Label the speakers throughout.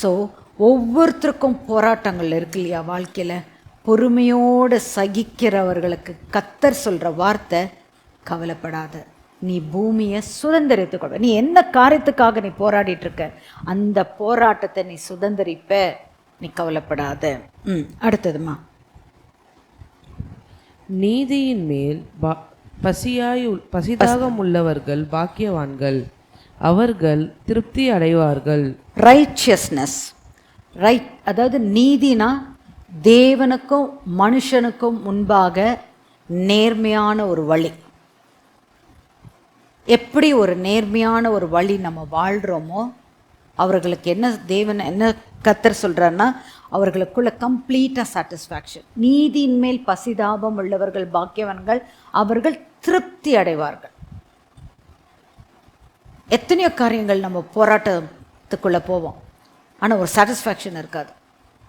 Speaker 1: So ஒவ்வொருத்தருக்கும் போராட்டங்கள் இருக்கு இல்லையா வாழ்க்கையில்? பொறுமையோடு சகிக்கிறவர்களுக்கு கத்தர் சொல்கிற வார்த்தை கவலைப்படாத. நீ பூமியை சுதந்திரித்துக் கொள்ள நீ என்ன காரியத்துக்காக நீ போராடிட்டு இருக்க? அந்த போராட்டத்தை நீ சுதந்திரிப்ப. நீ கவலைப்படாத. ம் அடுத்ததுமா.
Speaker 2: நீதியின் மேல் பசியாய் பசிதாகம் உள்ளவர்கள் பாக்கியவான்கள். அவர்கள் திருப்தி அடைவார்கள்.
Speaker 1: ரைச்சியஸ்னஸ் ரைட் அதாவது நீதினா தேவனுக்கும் மனுஷனுக்கும் முன்பாக நேர்மையான ஒரு வழி. எப்படி ஒரு நேர்மையான ஒரு வழி நம்ம வாழ்கிறோமோ அவர்களுக்கு என்ன தேவன் என்ன கத்தர் சொல்கிறாருன்னா அவர்களுக்குள்ள கம்ப்ளீட்டாக சாட்டிஸ்ஃபேக்ஷன் நீதியின் மேல் பசிதாபம் உள்ளவர்கள் பாக்கியவன்கள் அவர்கள் திருப்தி அடைவார்கள். எத்தனையோ காரியங்கள் நம்ம போராட்டத்துக்குள்ளே போவோம். ஆனால் ஒரு சாட்டிஸ்ஃபேக்ஷன் இருக்காது.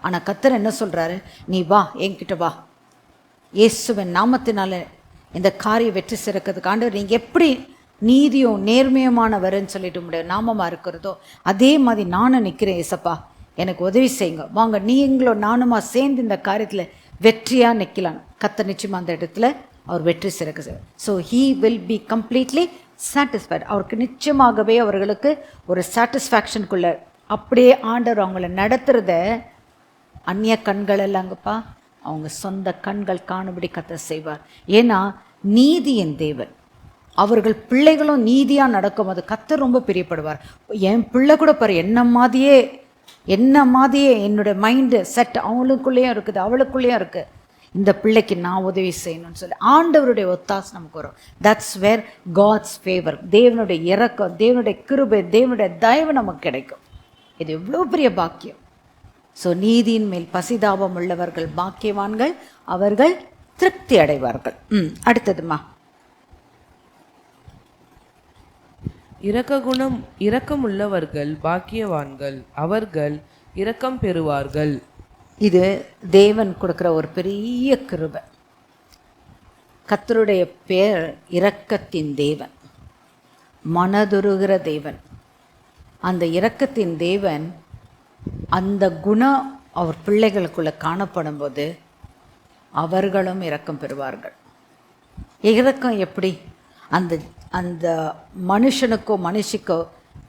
Speaker 1: ஆனால் கத்தர் என்ன சொல்கிறாரு நீ வா என்கிட்ட வா. இயேசுவின் நாமத்தினால இந்த காரியம் வெற்றி சிறக்கிறதுக்கு ஆண்டவர் நீங்கள் எப்படி நீதியும் நேர்மையுமானவர்னு சொல்லிட்டு முடியும் நாமமாக இருக்கிறதோ அதே மாதிரி நானும் நிற்கிறேன் ஏசப்பா எனக்கு உதவி செய்யுங்க. வாங்க நீங்களும் நானுமா சேர்ந்து இந்த காரியத்தில் வெற்றியாக நிற்கலாம் கத்தர் நிச்சயமாக அந்த இடத்துல அவர் வெற்றி சிறக்க செய்வார். So he will be completely satisfied அவருக்கு நிச்சயமாகவே அவர்களுக்கு ஒரு சாட்டிஸ்ஃபேக்ஷனுக்குள்ள அப்படியே ஆண்டவர் அவங்கள நடத்துகிறத அந்நிய கண்கள் எல்லாங்கப்பா அவங்க சொந்த கண்கள் காணும்படி கத்த செய்வார். ஏன்னா நீதியின் தேவன். அவர்கள் பிள்ளைகளும் நீதியாக நடக்கும் அது கத்தர் ரொம்ப பிரியப்படுவார். என் பிள்ளை கூட பாரு என்ன மாதிரியே என்ன மாதிரியே என்னுடைய மைண்டு செட் அவளுக்குள்ளேயும் இருக்குது அவளுக்குள்ளேயும் இருக்குது இந்த பிள்ளைக்கு நான் உதவி செய்யணும்னு சொல்லி ஆண்டவருடைய ஒத்தாசை நமக்கு வரும். தட்ஸ் வேர் காட்ஸ் ஃபேவர் தேவனுடைய இறக்கம் தேவனுடைய கிருபை தேவனுடைய தயவு நமக்கு கிடைக்கும். இது எவ்வளோ பெரிய பாக்கியம். ஸோ நீதியின் மேல் பசிதாபம் உள்ளவர்கள் பாக்கியவான்கள் அவர்கள் திருப்தி அடைவார்கள். ம் அடுத்ததுமா.
Speaker 2: இரக்க குணம் இரக்கம் உள்ளவர்கள் பாக்கியவான்கள் அவர்கள் இரக்கம் பெறுவார்கள்.
Speaker 1: இது தேவன் கொடுக்குற ஒரு பெரிய கிருபை. கத்தருடைய பேர் இரக்கத்தின் தேவன். மனதுருகிற தேவன். அந்த இரக்கத்தின் தேவன் அந்த குணம் அவர் பிள்ளைகளுக்குள்ளே காணப்படும் போது அவர்களும் இரக்கம் பெறுவார்கள். இரக்கம் எப்படி? அந்த அந்த மனுஷனுக்கோ மனுஷிக்கோ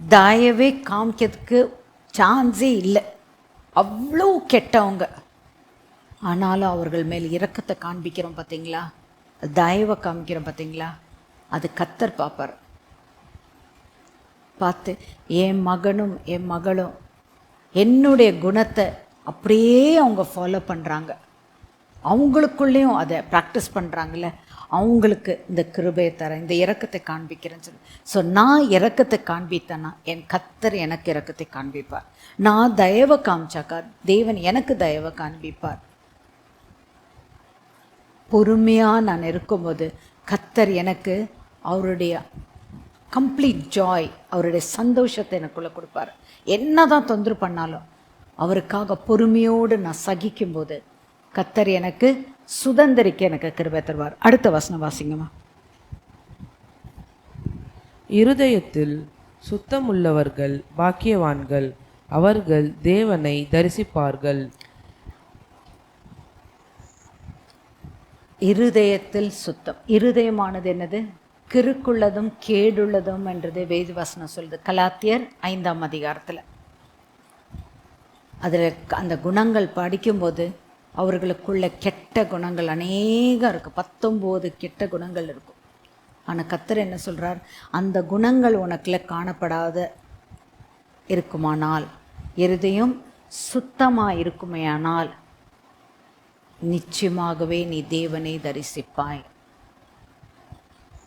Speaker 1: தயவே காமிக்கிறதுக்கு சான்ஸே இல்லை. அவ்வளோ கெட்டவங்க. ஆனாலும் அவர்கள் மேல் இரக்கத்தை காண்பிக்கிறோம் பார்த்தீங்களா தயவை காமிக்கிறோம் பார்த்தீங்களா அது கத்தர் பார்ப்பார். பார்த்து என் மகனும் என் மகளும் என்னுடைய குணத்தை அப்படியே அவங்க ஃபாலோ பண்ணுறாங்க அவங்களுக்குள்ளேயும் அதை ப்ராக்டிஸ் பண்ணுறாங்கல்ல அவங்களுக்கு இந்த கிருபையை தரேன் இந்த இறக்கத்தை காண்பிக்கிறேன்னு சொல்லி. ஸோ நான் இறக்கத்தை காண்பித்தேன்னா என் கத்தர் எனக்கு இறக்கத்தை காண்பிப்பார். நான் தயவை காமிச்சாக்கா தேவன் எனக்கு தயவை காண்பிப்பார். பொறுமையாக நான் இருக்கும்போது கத்தர் எனக்கு அவருடைய கம்ப்ளீட் ஜாய் அவருடைய சந்தோஷத்தை எனக்குள்ளே கொடுப்பார். என்ன தான் தொந்தரவு பண்ணாலும் அவருக்காக பொறுமையோடு நான் சகிக்கும்போது கத்தர் எனக்கு சுதந்திரிக்க எனக்கு கிருபை தருவார். அடுத்த வசனம் வாசிங்கம்மா.
Speaker 2: இருதயத்தில் சுத்தமுள்ளவர்கள் பாக்கியவான்கள் அவர்கள் தேவனை தரிசிப்பார்கள்.
Speaker 1: இருதயத்தில் சுத்தம். இருதயமானது என்னது? கிறுக்குள்ளதும் கேடுள்ளதும் என்றது வேதி வசனம் சொல்லுது. கலாத்தியர் ஐந்தாம் அதிகாரத்தில். அதில் அந்த குணங்கள் படிக்கும்போது அவர்களுக்குள்ள கெட்ட குணங்கள் அநேகம் இருக்குது பத்தொம்போது கெட்ட குணங்கள் இருக்கும். ஆனால் கத்தர் என்ன சொல்கிறார் அந்த குணங்கள் உனக்குல காணப்படாத இருக்குமானால் இருதயம் சுத்தமாக இருக்குமேயானால் நிச்சயமாகவே நீ தேவனை தரிசிப்பாய்.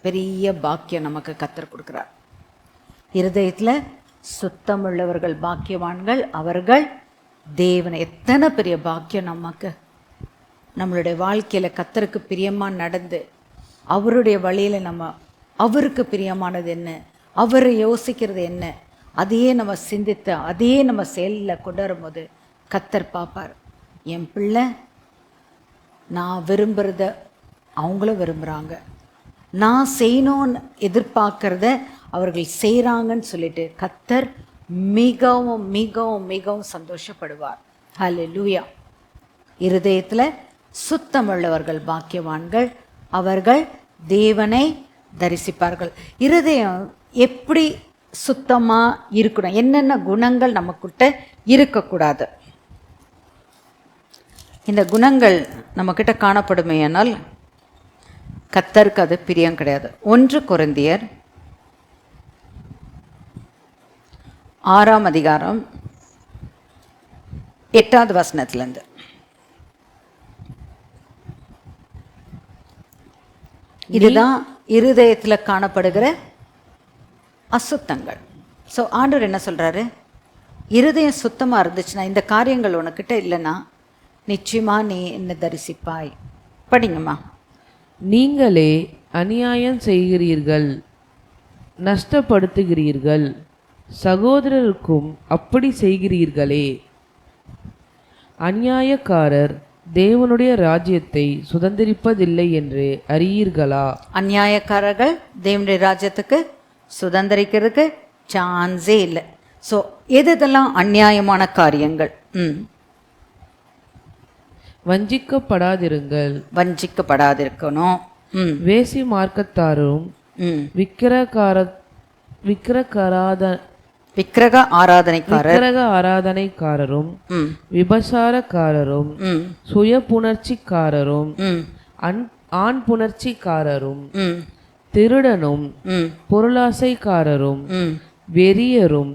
Speaker 1: பெரிய பாக்கியம் நமக்கு கத்தர் கொடுக்குறார். இருதயத்தில் சுத்தமுள்ளவர்கள் பாக்கியவான்கள் அவர்கள் தேவனை எத்தனை பெரிய பாக்கியம் நமக்கு. நம்மளுடைய வாழ்க்கையில் கத்தருக்கு பிரியமாக நடந்து அவருடைய வழியில் நம்ம அவருக்கு பிரியமானது என்ன அவரை யோசிக்கிறது என்ன அதையே நம்ம சிந்தித்து அதையே நம்ம செயலில் கொண்டு வரும்போது கத்தர் பார்ப்பார். என் பிள்ளை நான் விரும்புகிறத அவங்களும் விரும்புகிறாங்க நான் செய்யணும்னு எதிர்பார்க்கறத அவர்கள் செய்கிறாங்கன்னு சொல்லிட்டு கத்தர் மிகவும் மிகவும் மிகவும் சந்தோஷப்படுவார். ஹalleluya. இருதயத்தில் சுத்தமுள்ளவர்கள் பாக்கியவான்கள் அவர்கள் தேவனை தரிசிப்பார்கள். இருதயம் எப்படி சுத்தமாக இருக்கணும்? என்னென்ன குணங்கள் நம்மக்கிட்ட இருக்கக்கூடாது? இந்த குணங்கள் நம்மக்கிட்ட காணப்படுமேயானால் கத்தருக்கு அது பிரியம் கிடையாது. ஒன்று கொரிந்தியர் ஆறாம் அதிகாரம் எட்டாவது வசனத்திலேருந்து. இதுதான் இருதயத்தில் காணப்படுகிற அசுத்தங்கள். ஸோ ஆண்டவர் என்ன சொல்றாரு? இருதயம் சுத்தமாக இருந்துச்சுன்னா இந்த காரியங்கள் உனக்கிட்ட இல்லைன்னா நிச்சயமா நீ என்ன தரிசிப்பாய். படிங்கம்மா.
Speaker 2: நீங்களே அநியாயம் செய்கிறீர்கள் நஷ்டப்படுத்துகிறீர்கள். சகோதரருக்கும் அப்படி செய்கிறீர்களே. அநியாயக்காரர் தேவனுடைய ராஜ்யத்தை சுதந்திரிப்பதில்லை என்று அறியீர்களா?
Speaker 1: அநியாயக்காரர்கள் தேவனுடைய ராஜ்யத்துக்கு சுதந்திரிக்கிறதுக்கு சான்ஸே இல்லை. ஸோ எது இதெல்லாம் அநியாயமான காரியங்கள்? ம்.
Speaker 2: வஞ்சிக்கப்படாதிருங்கள்.
Speaker 1: வஞ்சிக்கப்படாதிருக்கணும். ம்.
Speaker 2: வேசி மார்க்கத்தாரும்
Speaker 1: ம்.
Speaker 2: விக்கிரகார விக்கிரகாராத
Speaker 1: விக்கிரக ஆராதனைக்காரர்.
Speaker 2: விக்கிரக ஆராதனைக்காரரும் விபசாரக்காரரும் சுய புணர்ச்சிக்காரரும் ஆண் புணர்ச்சிக்காரரும் திருடனும் பொருளாசைக்காரரும் வெறியரும்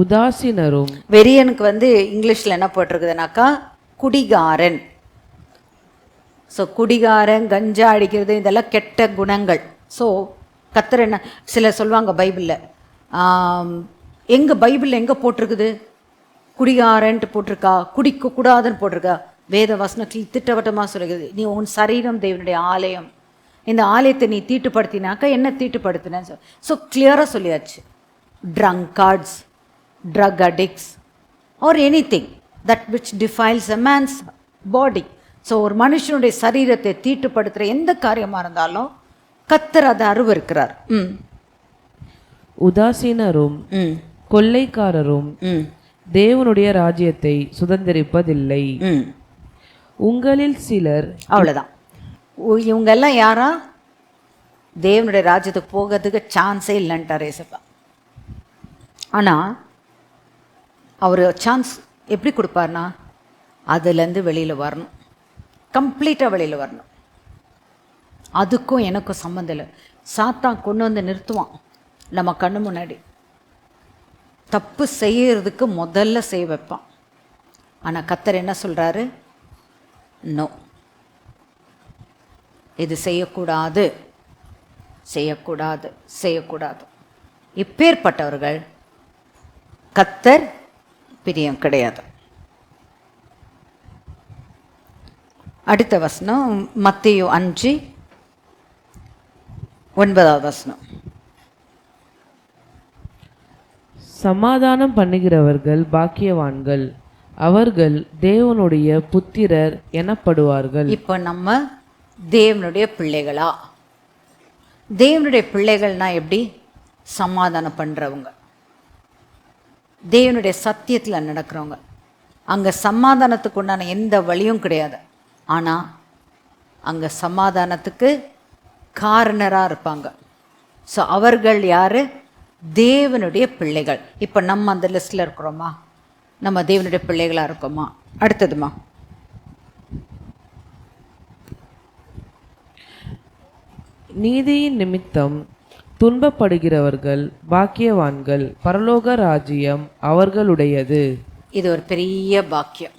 Speaker 2: உதாசீனரும்.
Speaker 1: வெறியனுக்கு வந்து இங்கிலீஷில் என்ன போட்டிருக்குதுனாக்கா குடிகாரன். ஸோ குடிகாரன் கஞ்சா அடிக்கிறது இதெல்லாம் கெட்ட குணங்கள். ஸோ கத்தர் என்ன சிலர் சொல்லுவாங்க பைபிளில் எங்கே பைபிளில் எங்கே போட்டிருக்குது? குடிகாரன்ட்டு போட்டிருக்கா? குடிக்க கூடாதுன்னு போட்டிருக்கா? வேத வசனத்தில் திட்டவட்டமாக சொல்லுகிறது நீ உன் சரீரம் தேவனுடைய ஆலயம். இந்த ஆலயத்தை நீ தீட்டுப்படுத்தினாக்கா என்ன தீட்டுப்படுத்தினேன்னு சொல் ஸோ கிளியராக சொல்லியாச்சு. Drunkards, drug addicts, or anything that which defiles a man's body. So ஒரு மனுஷனுடைய சரீரத்தை தீட்டுப்படுத்துகிற எந்த காரியமாக இருந்தாலும் கத்தர் அதை அருவருக்கிறார். ம்
Speaker 2: உதாசீனரும்
Speaker 1: ம்.
Speaker 2: கொள்ளைக்காரரும் தேவனுடைய ராஜ்யத்தை சுதந்திரிப்பதில்லை. உங்களில் சிலர்
Speaker 1: அவ்வளோதான் இவங்க எல்லாம் யாரா? தேவனுடைய ராஜ்யத்துக்கு போகிறதுக்கு சான்ஸே இல்லைன்ட்டார் ஏசப்பா ஆனால் அவர் சான்ஸ் எப்படி கொடுப்பார்னா அதுலேருந்து வெளியில் வரணும். கம்ப்ளீட்டாக வெளியில் வரணும். அதுக்கும் எனக்கும் சம்மந்தம் இல்லை. சாத்தான் கொண்டு வந்து நிறுத்துவான். நம்ம கண்ணு முன்னாடி. தப்பு செய்யறதுக்கு முதல்ல செய்ய வைப்பான். ஆனால் கத்தர் என்ன சொல்கிறாரு நோ. இது செய்யக்கூடாது. செய்யக்கூடாது. செய்யக்கூடாது. இப்பேற்பட்டவர்கள் கத்தர் பிரியம் கிடையாது. அடுத்த வசனம் மத்தேயு அஞ்சு ஒன்பதாவது வசனம்.
Speaker 2: சமாதானம் பண்ணுகிறவர்கள் பாக்கியவான்கள். அவர்கள் தேவனுடைய புத்திரர் எனப்படுவார்கள்.
Speaker 1: இப்போ நம்ம தேவனுடைய பிள்ளைகளா? தேவனுடைய பிள்ளைகள்னா எப்படி? சமாதானம் பண்ணுறவங்க தேவனுடைய சத்தியத்தில் நடக்கிறவங்க. அங்கே சமாதானத்துக்கு உண்டான எந்த வழியும் கிடையாது. ஆனால் அங்கே சமாதானத்துக்கு காரணராக இருப்பாங்க. ஸோ அவர்கள் யார்? தேவனுடைய பிள்ளைகள். இப்போ நம்ம அந்த லிஸ்ட்டில் இருக்கிறோமா? நம்ம தேவனுடைய பிள்ளைகளாக இருக்கோமா? அடுத்ததுமா.
Speaker 2: நீதியின் நிமித்தம் துன்பப்படுகிறவர்கள் பாக்கியவான்கள் பரலோக ராஜ்யம் அவர்களுடையது.
Speaker 1: இது ஒரு பெரிய பாக்கியம்.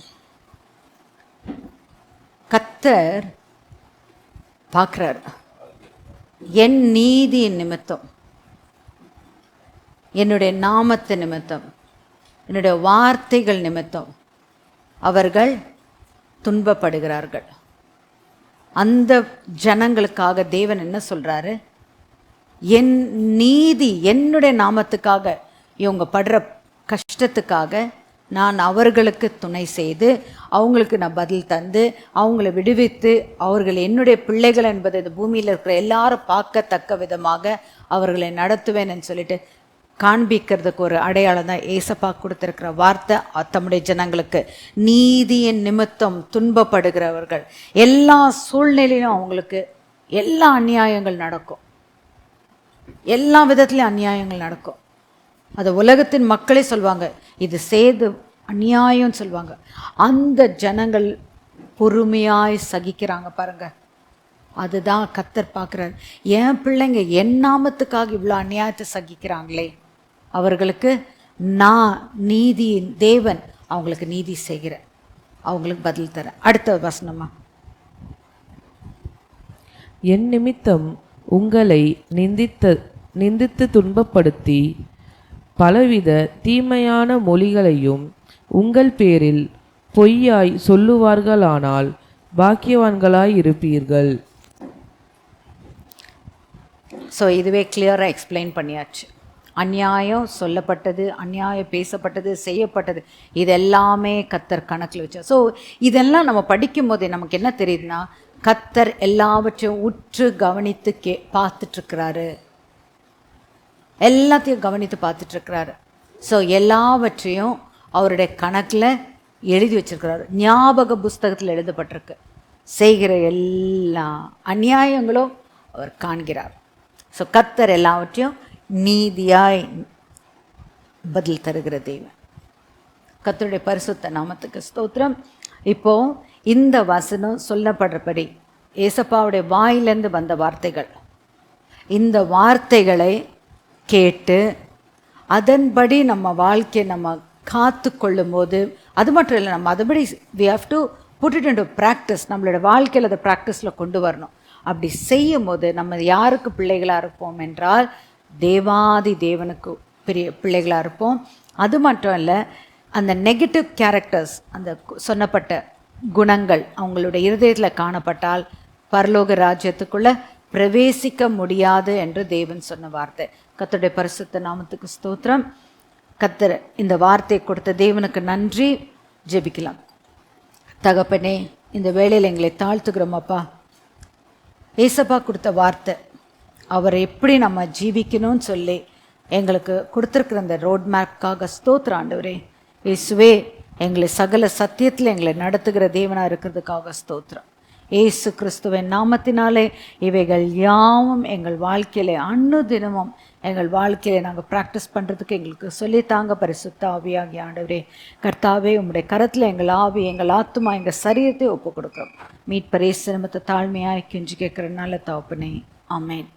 Speaker 1: கத்தர் பார்க்குறார். என் நீதி நிமித்தம். என்னுடைய நாமத்து நிமித்தம் என்னுடைய வார்த்தைகள் நிமித்தம் அவர்கள் துன்பப்படுகிறார்கள். அந்த ஜனங்களுக்காக தேவன் என்ன சொல்கிறாரு என் நீதி என்னுடைய நாமத்துக்காக இவங்க படுற கஷ்டத்துக்காக நான் அவர்களுக்கு துணை செய்து அவங்களுக்கு நான் பதில் தந்து அவங்கள விடுவித்து அவர்கள் என்னுடைய பிள்ளைகள் என்பது இந்த பூமியில் இருக்கிற எல்லாரும் பார்க்கத்தக்க விதமாக அவர்களை நடத்துவேன்னு சொல்லிட்டு காண்பிக்கிறதுக்கு ஒரு அடையாளம் தான் ஏசப்பா கொடுத்துருக்கிற வார்த்தை. தம்முடைய ஜனங்களுக்கு நீதியின் நிமித்தம் துன்பப்படுகிறவர்கள். எல்லா சூழ்நிலையிலும் அவங்களுக்கு எல்லா அநியாயங்கள் நடக்கும். எல்லா விதத்துலையும் அநியாயங்கள் நடக்கும். அது உலகத்தின் மக்களே சொல்லுவாங்க இது சேது அநியாயம் சொல்லுவாங்க அந்த ஜனங்கள் பொறுமையாய் சகிக்கிறாங்க பாருங்க. அதுதான் கத்தர் பார்க்குறாரு. என் பிள்ளைங்க என் நாமத்துக்காக இவ்வளோ அநியாயத்தை சகிக்கிறாங்களே. அவர்களுக்கு நான் நீதியின் தேவன் அவங்களுக்கு நீதி செய்கிறேன் அவங்களுக்கு பதில் தரேன் அடுத்த வசனமா?
Speaker 2: என் நிமித்தம் உங்களை நிந்தித்த நிந்தித்து துன்பப்படுத்தி பலவித தீமையான மொழிகளையும் உங்கள் பேரில் பொய்யாய் சொல்லுவார்களானால் பாக்கியவான்களாய் இருப்பீர்கள்.
Speaker 1: ஸோ இதுவே கிளியராக எக்ஸ்பிளைன் பண்ணியாச்சு. அநியாயம் சொல்லப்பட்டது அந்நியாயம் பேசப்பட்டது செய்யப்பட்டது. இது எல்லாமே கத்தர் கணக்கில் வச்சா ஸோ இதெல்லாம் நம்ம படிக்கும் போதே நமக்கு என்ன தெரியுதுன்னா கத்தர் எல்லாவற்றையும் உற்று கவனித்து கே பார்த்துட்ருக்கிறாரு. எல்லாத்தையும் கவனித்து பார்த்துட்ருக்கிறாரு. ஸோ எல்லாவற்றையும் அவருடைய கணக்கில் எழுதி வச்சிருக்கிறாரு. ஞாபக புஸ்தகத்தில் எழுதப்பட்டிருக்கு. செய்கிற எல்லா அநியாயங்களும் அவர் காண்கிறார். ஸோ கத்தர் எல்லாவற்றையும் நீதியாய் பதில் தருகிற தெய்வம் கத்தருடைய பரிசுத்த நாமத்துக்கு ஸ்தோத்திரம். இப்போ இந்த வசனம் சொல்லப்படுறபடி ஏசப்பாவுடைய வாயிலிருந்து வந்த வார்த்தைகள். இந்த வார்த்தைகளை கேட்டு அதன்படி நம்ம வாழ்க்கையை நம்ம காத்து கொள்ளும்போது அது மட்டும் இல்லை நம்ம அதுபடி we have to put it into practice நம்மளோட வாழ்க்கையில் அதை ப்ராக்டிஸில் கொண்டு வரணும். அப்படி செய்யும் போது நம்ம யாருக்கு பிள்ளைகளாக இருப்போம் என்றால் தேவாதி தேவனுக்கு பெரிய பிள்ளைகளாக இருப்போம். அது மட்டும் இல்லை அந்த நெகட்டிவ் கேரக்டர்ஸ் அந்த சொன்னப்பட்ட குணங்கள் அவங்களுடைய இருதயத்தில் காணப்பட்டால் பரலோக ராஜ்யத்துக்குள்ள பிரவேசிக்க முடியாது என்று தேவன் சொன்ன வார்த்தை. கத்தருடைய பரிசுத்த நாமத்துக்கு ஸ்தோத்திரம். கத்தர் இந்த வார்த்தையை கொடுத்த தேவனுக்கு நன்றி. ஜெபிக்கலாம். தகப்பனே இந்த வேலையில் எங்களை தாழ்த்துக்கிறோம் அப்பா. ஏசப்பா கொடுத்த வார்த்தை அவர் எப்படி நம்ம ஜீவிக்கணும்னு சொல்லி எங்களுக்கு கொடுத்துருக்குற அந்த ரோட் மேப்காக ஸ்தோத்திர ஆண்டவரே. இயேசுவே எங்களை சகல சத்தியத்தில் எங்களை நடத்துகிற தேவனாக இருக்கிறதுக்காக ஸ்தோத்திரம். ஏசு கிறிஸ்துவின் நாமத்தினாலே இவைகள் யாவும் எங்கள் வாழ்க்கையில அன்னு தினமும் எங்கள் வாழ்க்கையில நாங்கள் ப்ராக்டிஸ் பண்ணுறதுக்கு எங்களுக்கு சொல்லித்தாங்க பரிசுத்த ஆவியாகி ஆண்டவரே. கர்த்தாவே உங்களுடைய கரத்தில் எங்கள் ஆவி எங்கள் ஆத்துமா எங்கள் சரீரத்தை ஒப்பு கொடுக்குறோம் மீட்பரே சிரமத்தை தாழ்மையாக கெஞ்சி கேட்குற நல்ல தகப்பனே. ஆமென்.